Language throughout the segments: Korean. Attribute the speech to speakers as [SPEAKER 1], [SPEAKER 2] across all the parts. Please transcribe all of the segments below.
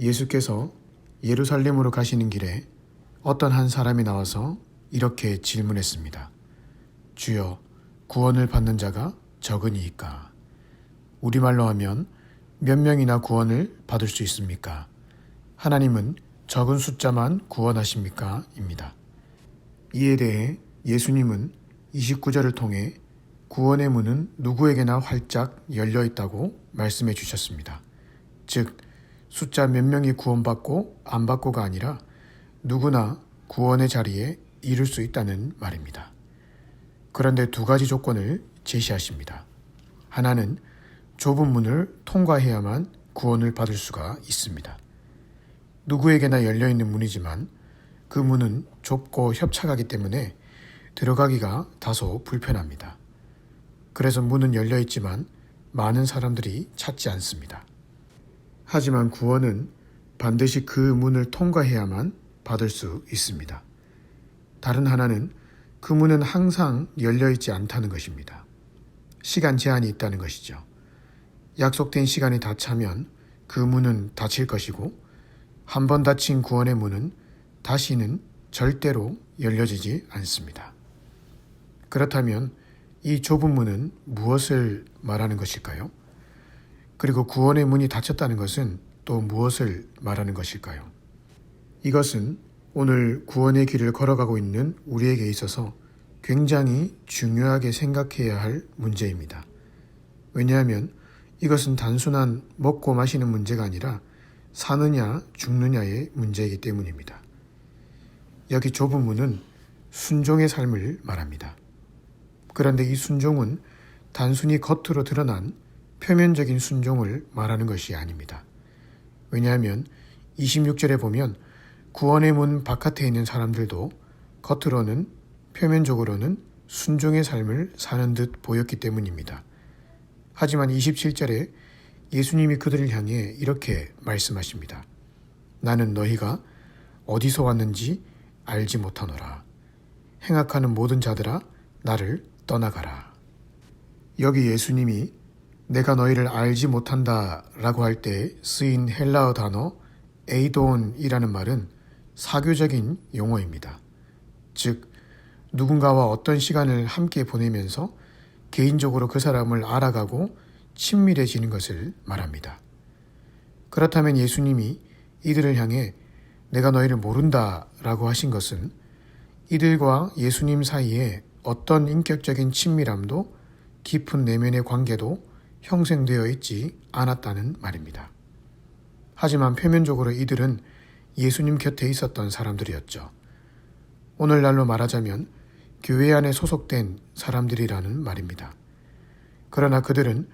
[SPEAKER 1] 예수께서 예루살렘으로 가시는 길에 어떤 한 사람이 나와서 이렇게 질문했습니다. 주여, 구원을 받는 자가 적으니이까? 우리말로 하면 몇 명이나 구원을 받을 수 있습니까? 하나님은 적은 숫자만 구원하십니까? 입니다. 이에 대해 예수님은 29절을 통해 구원의 문은 누구에게나 활짝 열려 있다고 말씀해 주셨습니다. 즉, 숫자 몇 명이 구원받고 안 받고가 아니라 누구나 구원의 자리에 이룰 수 있다는 말입니다. 그런데 두 가지 조건을 제시하십니다. 하나는 좁은 문을 통과해야만 구원을 받을 수가 있습니다. 누구에게나 열려 있는 문이지만 그 문은 좁고 협착하기 때문에 들어가기가 다소 불편합니다. 그래서 문은 열려 있지만 많은 사람들이 찾지 않습니다. 하지만 구원은 반드시 그 문을 통과해야만 받을 수 있습니다. 다른 하나는 그 문은 항상 열려 있지 않다는 것입니다. 시간 제한이 있다는 것이죠. 약속된 시간이 다 차면 그 문은 닫힐 것이고 한 번 닫힌 구원의 문은 다시는 절대로 열려지지 않습니다. 그렇다면 이 좁은 문은 무엇을 말하는 것일까요? 그리고 구원의 문이 닫혔다는 것은 또 무엇을 말하는 것일까요? 이것은 오늘 구원의 길을 걸어가고 있는 우리에게 있어서 굉장히 중요하게 생각해야 할 문제입니다. 왜냐하면 이것은 단순한 먹고 마시는 문제가 아니라 사느냐 죽느냐의 문제이기 때문입니다. 여기 좁은 문은 순종의 삶을 말합니다. 그런데 이 순종은 단순히 겉으로 드러난 표면적인 순종을 말하는 것이 아닙니다. 왜냐하면 26절에 보면 구원의 문 바깥에 있는 사람들도 겉으로는 표면적으로는 순종의 삶을 사는 듯 보였기 때문입니다. 하지만 27절에 예수님이 그들을 향해 이렇게 말씀하십니다. 나는 너희가 어디서 왔는지 알지 못하노라. 행악하는 모든 자들아 나를 떠나가라. 여기 예수님이 내가 너희를 알지 못한다 라고 할 때 쓰인 헬라어 단어 에이돈이라는 말은 사교적인 용어입니다. 즉, 누군가와 어떤 시간을 함께 보내면서 개인적으로 그 사람을 알아가고 친밀해지는 것을 말합니다. 그렇다면 예수님이 이들을 향해 내가 너희를 모른다 라고 하신 것은 이들과 예수님 사이에 어떤 인격적인 친밀함도 깊은 내면의 관계도 형성되어 있지 않았다는 말입니다. 하지만 표면적으로 이들은 예수님 곁에 있었던 사람들이었죠. 오늘날로 말하자면 교회 안에 소속된 사람들이라는 말입니다. 그러나 그들은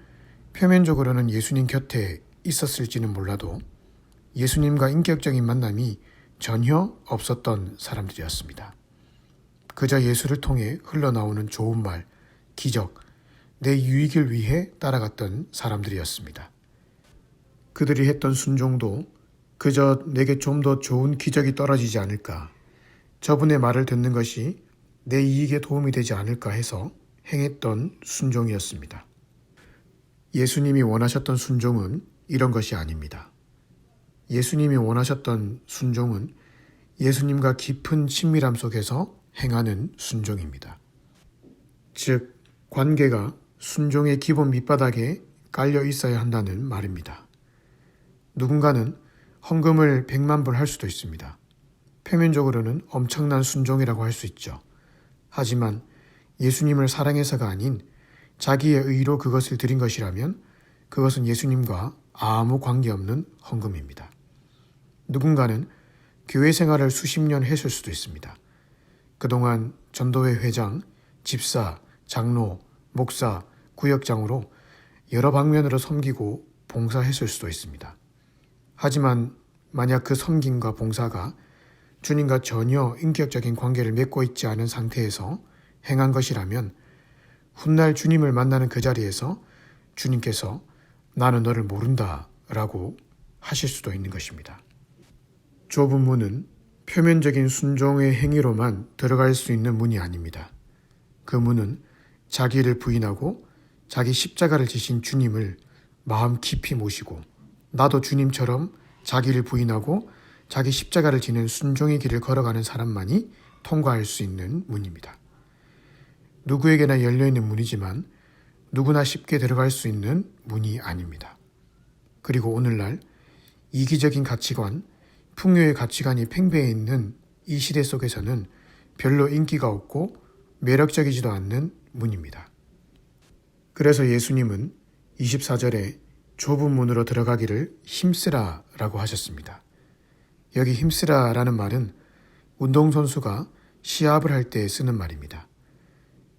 [SPEAKER 1] 표면적으로는 예수님 곁에 있었을지는 몰라도 예수님과 인격적인 만남이 전혀 없었던 사람들이었습니다. 그저 예수를 통해 흘러나오는 좋은 말, 기적, 내 유익을 위해 따라갔던 사람들이었습니다. 그들이 했던 순종도 그저 내게 좀 더 좋은 기적이 떨어지지 않을까, 저분의 말을 듣는 것이 내 이익에 도움이 되지 않을까 해서 행했던 순종이었습니다. 예수님이 원하셨던 순종은 이런 것이 아닙니다. 예수님이 원하셨던 순종은 예수님과 깊은 친밀함 속에서 행하는 순종입니다. 즉, 관계가 순종의 기본 밑바닥에 깔려 있어야 한다는 말입니다. 누군가는 헌금을 100만 불 할 수도 있습니다. 표면적으로는 엄청난 순종이라고 할 수 있죠. 하지만 예수님을 사랑해서가 아닌 자기의 의로 그것을 드린 것이라면 그것은 예수님과 아무 관계없는 헌금입니다. 누군가는 교회 생활을 수십 년 했을 수도 있습니다. 그동안 전도회 회장, 집사, 장로, 목사, 구역장으로 여러 방면으로 섬기고 봉사했을 수도 있습니다. 하지만 만약 그 섬김과 봉사가 주님과 전혀 인격적인 관계를 맺고 있지 않은 상태에서 행한 것이라면 훗날 주님을 만나는 그 자리에서 주님께서 나는 너를 모른다 라고 하실 수도 있는 것입니다. 좁은 문은 표면적인 순종의 행위로만 들어갈 수 있는 문이 아닙니다. 그 문은 자기를 부인하고 자기 십자가를 지신 주님을 마음 깊이 모시고 나도 주님처럼 자기를 부인하고 자기 십자가를 지는 순종의 길을 걸어가는 사람만이 통과할 수 있는 문입니다. 누구에게나 열려있는 문이지만 누구나 쉽게 들어갈 수 있는 문이 아닙니다. 그리고 오늘날 이기적인 가치관, 풍요의 가치관이 팽배해 있는 이 시대 속에서는 별로 인기가 없고 매력적이지도 않는 문입니다. 그래서 예수님은 24절에 좁은 문으로 들어가기를 힘쓰라 라고 하셨습니다. 여기 힘쓰라 라는 말은 운동선수가 시합을 할 때 쓰는 말입니다.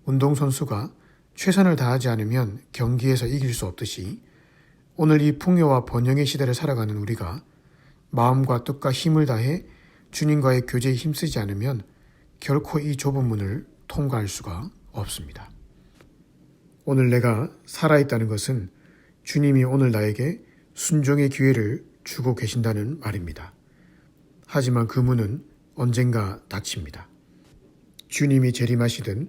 [SPEAKER 1] 운동선수가 최선을 다하지 않으면 경기에서 이길 수 없듯이 오늘 이 풍요와 번영의 시대를 살아가는 우리가 마음과 뜻과 힘을 다해 주님과의 교제에 힘쓰지 않으면 결코 이 좁은 문을 통과할 수가 없습니다. 오늘 내가 살아있다는 것은 주님이 오늘 나에게 순종의 기회를 주고 계신다는 말입니다. 하지만 그 문은 언젠가 닫힙니다. 주님이 재림하시든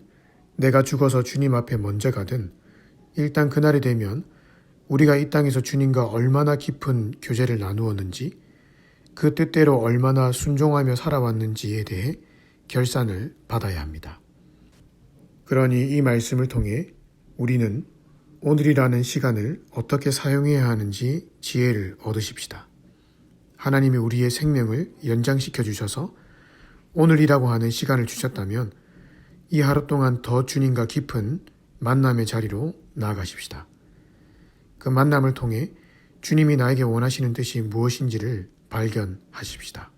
[SPEAKER 1] 내가 죽어서 주님 앞에 먼저 가든 일단 그날이 되면 우리가 이 땅에서 주님과 얼마나 깊은 교제를 나누었는지 그 뜻대로 얼마나 순종하며 살아왔는지에 대해 결산을 받아야 합니다. 그러니 이 말씀을 통해 우리는 오늘이라는 시간을 어떻게 사용해야 하는지 지혜를 얻으십시다. 하나님이 우리의 생명을 연장시켜 주셔서 오늘이라고 하는 시간을 주셨다면 이 하루 동안 더 주님과 깊은 만남의 자리로 나아가십시다. 그 만남을 통해 주님이 나에게 원하시는 뜻이 무엇인지를 발견하십시다.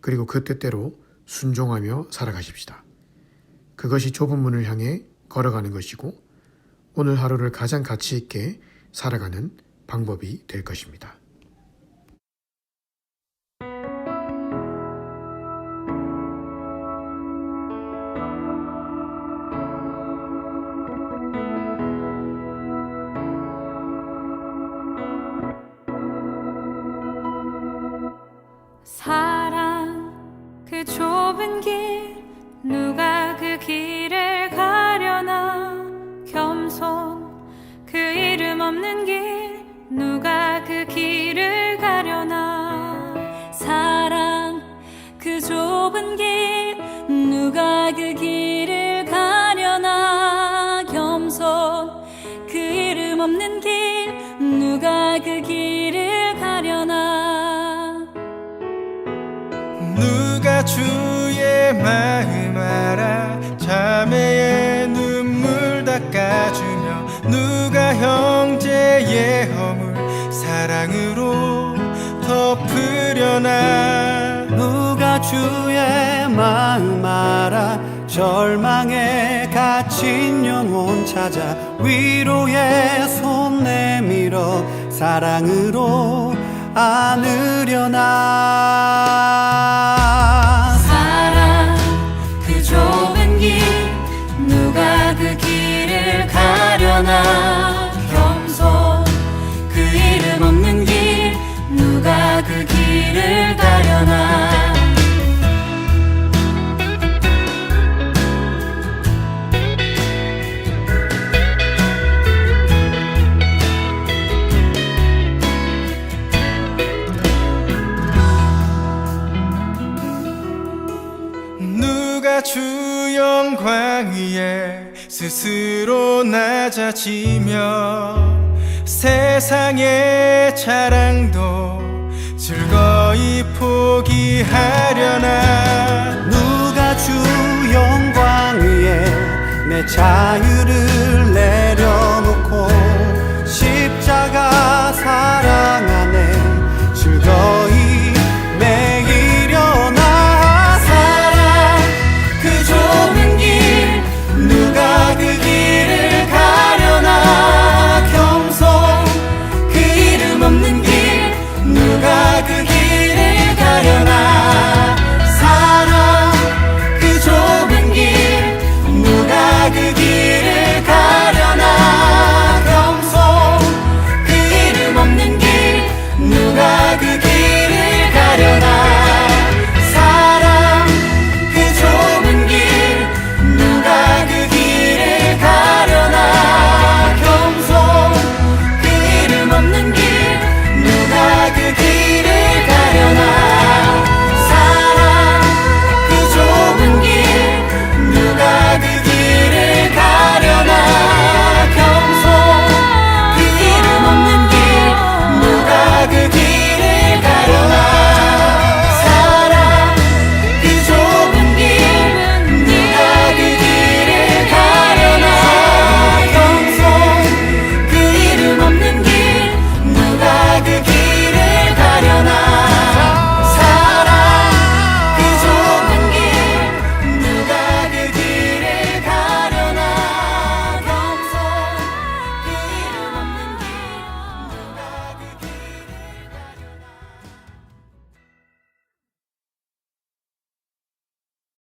[SPEAKER 1] 그리고 그 뜻대로 순종하며 살아가십시다. 그것이 좁은 문을 향해 걸어가는 것이고 오늘 하루를 가장 가치 있게 살아가는 방법이 될 것입니다.
[SPEAKER 2] 사랑 그 좁은 길 없는 길 누가 그 길을 가려나? 사랑 그 좁은 길 누가 그 길을 가려나? 겸손 그 이름 없는 길 누가 그 길을 가려나?
[SPEAKER 3] 누가 주의 마음 알아? 자매의 형제의 허물 사랑으로 덮으려나?
[SPEAKER 4] 누가 주의 마음 알아? 절망에 갇힌 영혼 찾아 위로의 손 내밀어 사랑으로 안으려나
[SPEAKER 3] 주 영광 위에 스스로 낮아지며 세상의 자랑도 즐거이 포기하려나?
[SPEAKER 4] 누가 주 영광 위에 내 자유를